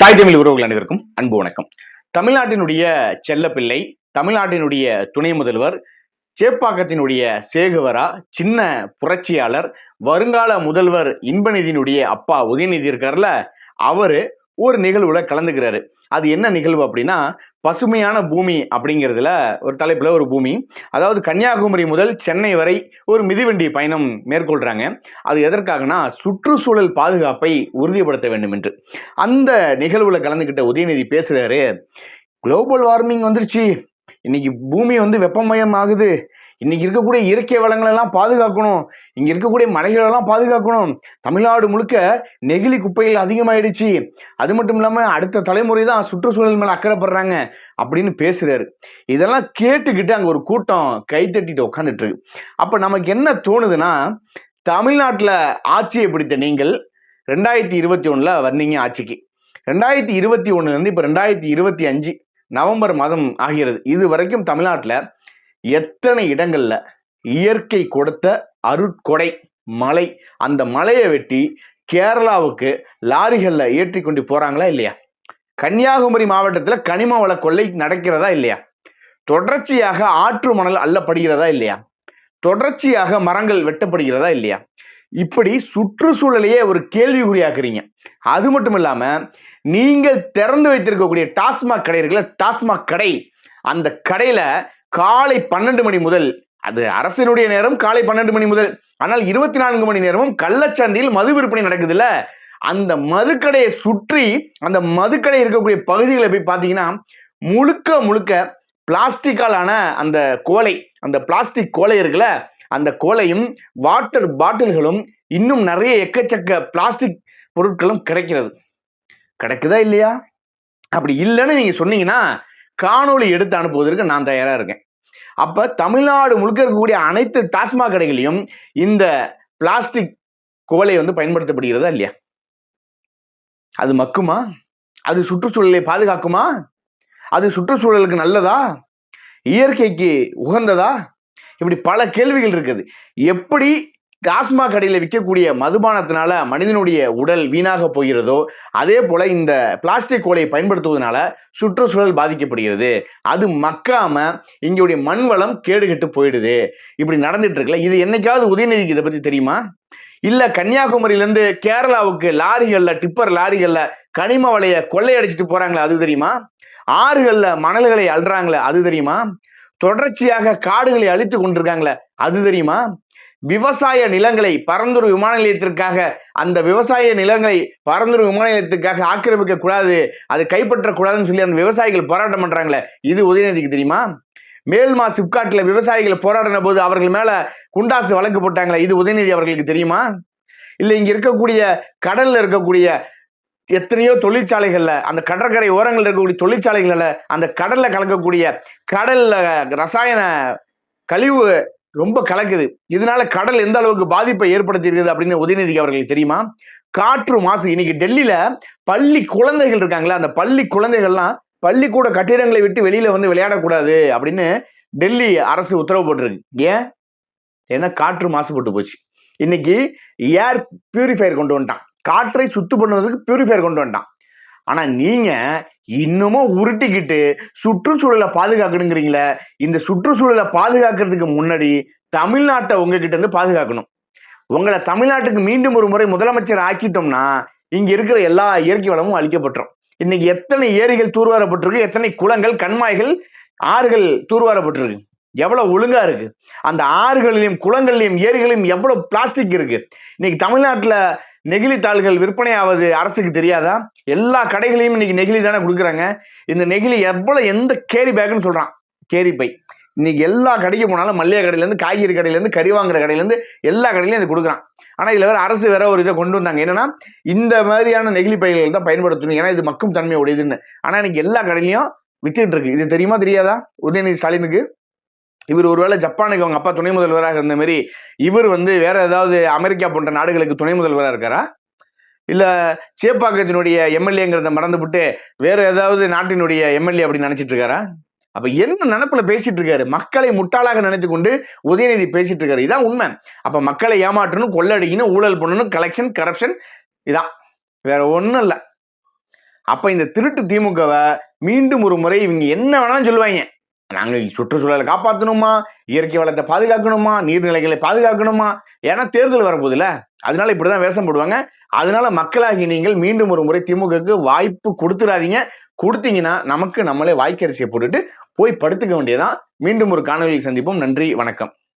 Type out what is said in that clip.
தாய் தமிழ் உறவுகள் அனைவருக்கும் அன்பு வணக்கம். தமிழ்நாட்டினுடைய செல்லப்பிள்ளை தமிழ்நாட்டினுடைய துணை முதல்வர் சேப்பாக்கத்தினுடைய சேகுவரா சின்ன புரட்சியாளர் வருங்கால முதல்வர் இன்பநிதியினுடைய அப்பா உதயநிதி இருக்கார்ல அவரு ஒரு நிகழ்வுல கலந்துக்கிறாரு. அது என்ன நிகழ்வு அப்படின்னா பசுமையான பூமி அப்படிங்கிறதுல ஒரு தலைப்புல ஒரு பூமி. அதாவது கன்னியாகுமரி முதல் சென்னை வரை ஒரு மிதிவண்டி பயணம் மேற்கொள்றாங்க. அது எதற்காகனா சுற்றுச்சூழல் பாதுகாப்பை உறுதிப்படுத்த வேண்டும் என்று. அந்த நிகழ்வுல கலந்துக்கிட்ட உதயநிதி பேசுறாரு குளோபல் வார்மிங் வந்துருச்சு. இன்னைக்கு பூமி வந்து வெப்பமயம் ஆகுது இன்னைக்கு இருக்கக்கூடிய இயற்கை வளங்களை எல்லாம் பாதுகாக்கணும். இங்க இருக்கக்கூடிய மலைகளெல்லாம் பாதுகாக்கணும். தமிழ்நாடு முழுக்க நெகிழி குப்பைகள் அதிகமாயிடுச்சு. அது மட்டும் இல்லாம அடுத்த தலைமுறை தான் சுற்றுச்சூழல் மேல அக்கறைப்படுறாங்க அப்படின்னு பேசுறாரு. இதெல்லாம் கேட்டுக்கிட்டு அங்க ஒரு கூட்டம் கை தட்டிட்டு உட்காந்துட்டு இருக்கு. அப்ப நமக்கு என்ன தோணுதுன்னா தமிழ்நாட்டுல ஆட்சியை பிடித்த நீங்கள் ரெண்டாயிரத்தி இருபத்தி ஒண்ணுல வந்தீங்க ஆட்சிக்கு. ரெண்டாயிரத்தி இருபத்தி ஒண்ணுல இருந்து இப்ப ரெண்டாயிரத்தி இருபத்தி அஞ்சு நவம்பர் மாதம் ஆகிறது. இது வரைக்கும் தமிழ்நாட்டுல எத்தனை இடங்கள்ல இயற்கை கொடுத்த அருட்கொடை மலை? அந்த மலையை வெட்டி கேரளாவுக்கு லாரிகளில் ஏற்றி கொண்டு போறாங்களா இல்லையா? கன்னியாகுமரி மாவட்டத்தில் கனிம வள கொள்ளை நடக்கிறதா இல்லையா? தொடர்ச்சியாக ஆற்று மணல் அள்ளப்படுகிறதா இல்லையா? தொடர்ச்சியாக மரங்கள் வெட்டப்படுகிறதா இல்லையா? இப்படி சுற்றுச்சூழலையே ஒரு கேள்விக்குறியாக்குறீங்க. அது மட்டும் இல்லாமல் நீங்கள் திறந்து வைத்திருக்கக்கூடிய டாஸ்மாக் கடை இருக்குல்ல டாஸ்மாக் கடை. அந்த கடையில காலை பன்னெண்டு மணி முதல் அது அரசினுடைய நேரம் காலை பன்னெண்டு மணி முதல் ஆனால் இருபத்தி நான்கு மணி நேரமும் கள்ளச்சந்தையில் மது விற்பனை நடக்குதுல்ல? அந்த மதுக்கடையை சுற்றி அந்த மதுக்கடை இருக்கக்கூடிய பகுதிகளை போய் பார்த்தீங்கன்னா முழுக்க முழுக்க பிளாஸ்டிக்காலான அந்த கோலை அந்த பிளாஸ்டிக் கோலை இருக்குல்ல அந்த கோலையும் வாட்டர் பாட்டில்களும் இன்னும் நிறைய எக்கச்சக்க பிளாஸ்டிக் பொருட்களும் கிடைக்கிறது. கிடைக்குதா இல்லையா? அப்படி இல்லைன்னு நீங்க சொன்னீங்கன்னா காணொளி எடுத்து அனுப்புவதற்கு நான் தயாராக இருக்கேன். அப்போ தமிழ்நாடு முழுக்க இருக்கக்கூடிய அனைத்து டாஸ்மாக் கடைகளையும் இந்த பிளாஸ்டிக் குவலை வந்து பயன்படுத்தப்படுகிறதா இல்லையா? அது மக்குமா? அது சுற்றுச்சூழலை பாதுகாக்குமா? அது சுற்றுச்சூழலுக்கு நல்லதா? இயற்கைக்கு உகந்ததா? இப்படி பல கேள்விகள் இருக்குது. எப்படி டாஸ்மாக் கடையில் விற்கக்கூடிய மதுபானத்தினால மனிதனுடைய உடல் வீணாக போகிறதோ அதே போல இந்த பிளாஸ்டிக் கோலையை பயன்படுத்துவதனால சுற்றுச்சூழல் பாதிக்கப்படுகிறது. அது மக்காம இங்களுடைய மண் வளம் கேடுகெட்டு போயிடுது. இப்படி நடந்துட்டு இருக்குல்ல இது என்னைக்காவது உதயநிதிக்கு இதை பத்தி தெரியுமா? இல்ல கன்னியாகுமரியிலேருந்து கேரளாவுக்கு லாரிகள்ல டிப்பர் லாரிகள்ல கனிம வலைய கொள்ளையடிச்சிட்டு போறாங்களே அது தெரியுமா? ஆறுகள்ல மணல்களை அள்ளுறாங்களே அது தெரியுமா? தொடர்ச்சியாக காடுகளை அழித்து கொண்டிருக்காங்களே அது தெரியுமா? விவசாய நிலங்களை பரந்தூர் விமான நிலையத்திற்காக அந்த விவசாய நிலங்களை பரந்தூர் விமான நிலையத்துக்காக ஆக்கிரமிக்க கூடாது அது கைப்பற்றக்கூடாதுன்னு சொல்லி அந்த விவசாயிகள் போராட்டம் பண்றாங்களே இது உதயநிதிக்கு தெரியுமா? மேல்மா சிப்காட்டில் விவசாயிகள் போராடின போது அவர்கள் மேல குண்டாசு வழக்கு போட்டாங்களே இது உதயநிதி அவர்களுக்கு தெரியுமா? இல்லை இங்க இருக்கக்கூடிய கடல்ல இருக்கக்கூடிய எத்தனையோ தொழிற்சாலைகளில் அந்த கடற்கரை ஓரங்களில் இருக்கக்கூடிய தொழிற்சாலைகளில் அந்த கடலில் கலக்கக்கூடிய கடலில் ரசாயன கழிவு ரொம்ப கலக்குது. இதனால கடல் எந்த அளவுக்கு பாதிப்பை ஏற்படுத்தியிருக்குது அப்படின்னு உதயநிதிக்கு அவர்களுக்கு தெரியுமா? காற்று மாசு. இன்னைக்கு டெல்லியில பள்ளி குழந்தைகள் இருக்காங்களா அந்த பள்ளி குழந்தைகள்லாம் பள்ளிக்கூட கட்டிடங்களை விட்டு வெளியில வந்து விளையாடக்கூடாது அப்படின்னு டெல்லி அரசு உத்தரவு போட்டிருக்கு. ஏன்? ஏன்னா காற்று மாசுபட்டு போச்சு. இன்னைக்கு ஏர் பியூரிஃபையர் கொண்டு வந்துட்டான். காற்றை சுத்து பண்ணுவதற்கு பியூரிஃபையர் கொண்டு வந்துட்டான். ஆனா நீங்க இன்னமும் உருட்டிக்கிட்டு சுற்றுச்சூழலை பாதுகாக்கணுங்கிறீங்களே இந்த சுற்றுச்சூழலை பாதுகாக்கிறதுக்கு முன்னாடி தமிழ்நாட்டை உங்ககிட்ட இருந்து பாதுகாக்கணும். உங்களை தமிழ்நாட்டுக்கு மீண்டும் ஒரு முறை முதலமைச்சர் ஆக்கிட்டோம்னா இங்க இருக்கிற எல்லா இயற்கை வளமும் அழிக்கப்பட்டுரும். இன்னைக்கு எத்தனை ஏரிகள் தூர்வாரப்பட்டிருக்கு எத்தனை குளங்கள் கண்மாய்கள் ஆறுகள் தூர்வாரப்பட்டிருக்கு. எவ்வளவு ஒழுங்கா இருக்கு. அந்த ஆறுகளிலும் குளங்களிலும் ஏரிகளிலும் எவ்வளவு பிளாஸ்டிக் இருக்கு. இன்னைக்கு தமிழ்நாட்டுல நெகிழித்தாள்கள் விற்பனை ஆவது அரசுக்கு தெரியாதா? எல்லா கடைகளையும் இன்னைக்கு நெகிழி தானே கொடுக்குறாங்க. இந்த நெகிழி எவ்வளோ எந்த கேரி பேக்னு சொல்கிறான் கேரி பை. இன்னைக்கு எல்லா கடைக்கு போனாலும் மல்லிகை கடையிலேருந்து காய்கறி கடையிலேருந்து கறி வாங்குற கடையிலேருந்து எல்லா கடையிலையும் இது கொடுக்குறான். ஆனால் இதில் வேற அரசு வேற ஒரு இதை கொண்டு வந்தாங்க. என்னன்னா இந்த மாதிரியான நெகிழி பைகள் தான் பயன்படுத்தணும். ஏன்னா இது மக்கும் தன்மை உடையதுன்னு. ஆனால் இன்னைக்கு எல்லா கடையிலையும் வித்துட்டு இருக்கு. இது தெரியுமா தெரியாதா? உதயநிதி ஸ்டாலினுக்கு? இவர் ஒருவேளை ஜப்பானுக்கு அவங்க அப்பா துணை முதல்வராக இருந்த மாதிரி இவர் வந்து வேற ஏதாவது அமெரிக்கா போன்ற நாடுகளுக்கு துணை முதல்வராக இருக்காரா? இல்ல சேப்பாக்கத்தினுடைய எம்எல்ஏங்கிறத மறந்துவிட்டு வேற ஏதாவது நாட்டினுடைய எம்எல்ஏ அப்படின்னு நினைச்சிட்டு இருக்காரா? அப்ப என்ன நினைப்புல பேசிட்டு இருக்காரு? மக்களை முட்டாளாக நினைத்து கொண்டு உதயநிதி பேசிட்டு இருக்காரு. இதான் உண்மை. அப்ப மக்களை ஏமாற்றணும் கொள்ளடிக்கணும் ஊழல் பண்ணணும் கலெக்ஷன் கரப்ஷன் இதான். வேற ஒண்ணும் இல்ல. அப்ப இந்த திருட்டு திமுகவை மீண்டும் ஒரு முறை இவங்க என்ன வேணாலும் சொல்லுவாங்க. நாங்கள் சுற்றுச்சூழலை காப்பாற்றணுமா இயற்கை வளத்தை பாதுகாக்கணுமா? நீர்நிலைகளை பாதுகாக்கணுமா? ஏன்னா தேர்தல் வரப்போகுதுல அதனால இப்படிதான் வேஷம் போடுவாங்க. அதனால மக்களாகி நீங்கள் மீண்டும் ஒரு முறை திமுகவுக்கு வாய்ப்பு கொடுத்துடாதீங்க. கொடுத்தீங்கன்னா நமக்கு நம்மளே வாய்க்கரிசியை போட்டுட்டு போய் படுத்துக்க வேண்டியதான் மீண்டும் ஒரு காணொலியில் சந்திப்போம். நன்றி வணக்கம்.